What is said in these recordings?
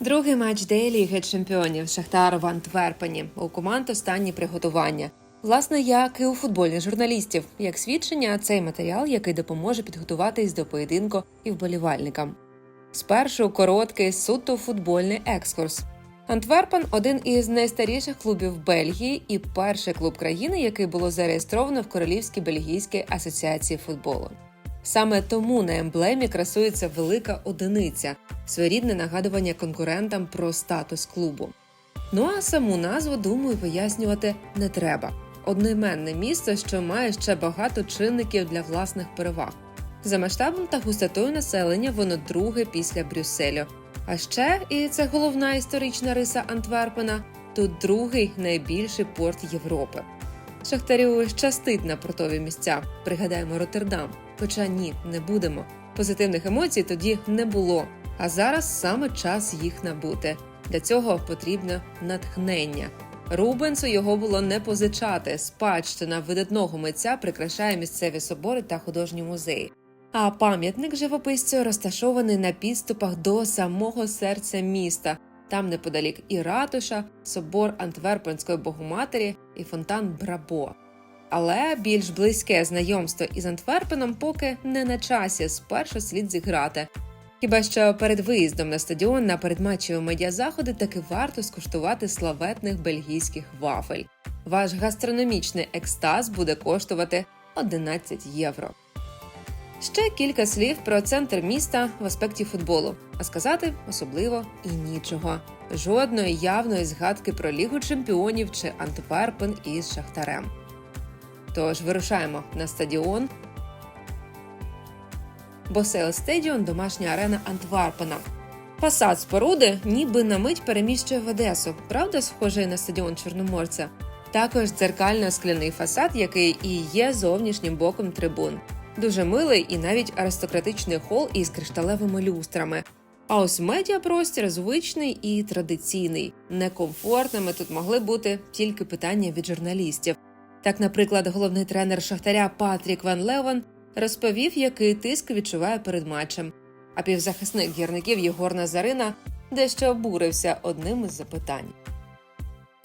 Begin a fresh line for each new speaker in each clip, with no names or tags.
Другий матч Де Ліги Чемпіонів Шахтар в Антверпені. У команд останні приготування. Власне, як і у футбольних журналістів, як свідчення, цей матеріал, який допоможе підготуватись до поєдинку і вболівальникам. Спершу короткий суто футбольний екскурс. Антверпен один із найстаріших клубів Бельгії і перший клуб країни, який було зареєстровано в Королівській бельгійській асоціації футболу. Саме тому на емблемі красується велика одиниця, своєрідне нагадування конкурентам про статус клубу. Ну а саму назву, думаю, пояснювати не треба. Одноіменне місто, що має ще багато чинників для власних переваг. За масштабом та густотою населення воно друге після Брюсселю. А ще, і це головна історична риса Антверпена, тут другий найбільший порт Європи. Шахтарю щастить на портові місця. Пригадаємо Роттердам. Хоча ні, не будемо. Позитивних емоцій тоді не було. А зараз саме час їх набути. Для цього потрібно натхнення. Рубенсу його було не позичати. Спадщина видатного митця прикрашає місцеві собори та художні музеї. А пам'ятник живописцю розташований на підступах до самого серця міста. Там неподалік і ратуша, собор Антверпенської богоматері і фонтан Брабо. Але більш близьке знайомство із Антверпеном поки не на часі. Спершу слід зіграти. Хіба що перед виїздом на стадіон на передматчеві медіазаходи таки варто скуштувати славетних бельгійських вафель. Ваш гастрономічний екстаз буде коштувати 11 євро. Ще кілька слів про центр міста в аспекті футболу, а сказати особливо і нічого. Жодної явної згадки про Лігу чемпіонів чи Антверпен із Шахтарем. Тож вирушаємо на стадіон. Босейл Стедіон домашня арена Антверпена. Фасад споруди ніби на мить переміщує в Одесу, правда, схожий на стадіон Чорноморця. Також дзеркально-скляний фасад, який і є зовнішнім боком трибун. Дуже милий і навіть аристократичний хол із кришталевими люстрами. А ось медіапростір звичний і традиційний. Некомфортними тут могли бути тільки питання від журналістів. Так, наприклад, головний тренер Шахтаря Патрік Ван Леван розповів, який тиск відчуває перед матчем. А півзахисник гірників Єгор Назарина дещо обурився одним із запитань.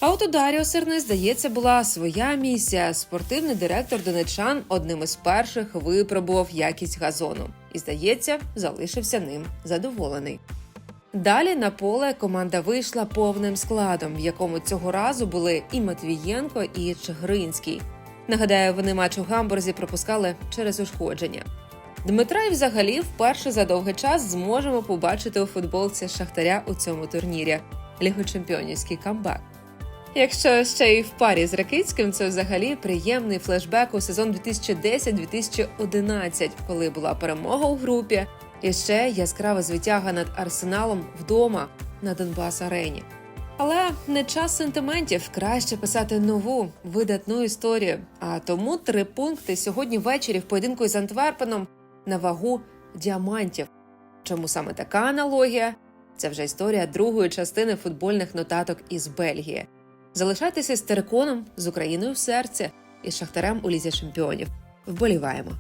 А от у Даріо Серни, здається, була своя місія. Спортивний директор донечан одним із перших випробував якість газону і, здається, залишився ним задоволений. Далі на поле команда вийшла повним складом, в якому цього разу були і Матвієнко, і Чигринський. Нагадаю, вони матч у гамбурзі пропускали через ушкодження. Дмитра і взагалі вперше за довгий час зможемо побачити у футболці Шахтаря у цьому турнірі Лігочемпіонівський камбек. Якщо ще й в парі з Ракицьким, це взагалі приємний флешбек у сезон 2010-2011, коли була перемога у групі, і ще яскрава звитяга над арсеналом вдома на Донбас Арені. Але не час сентиментів краще писати нову видатну історію. А тому три пункти сьогодні ввечері в поєдинку із Антверпеном на вагу діамантів. Чому саме така аналогія? Це вже історія другої частини футбольних нотаток із Бельгії. Залишайтеся з териконом з Україною в серці і з шахтарем у лізі чемпіонів. Вболіваємо.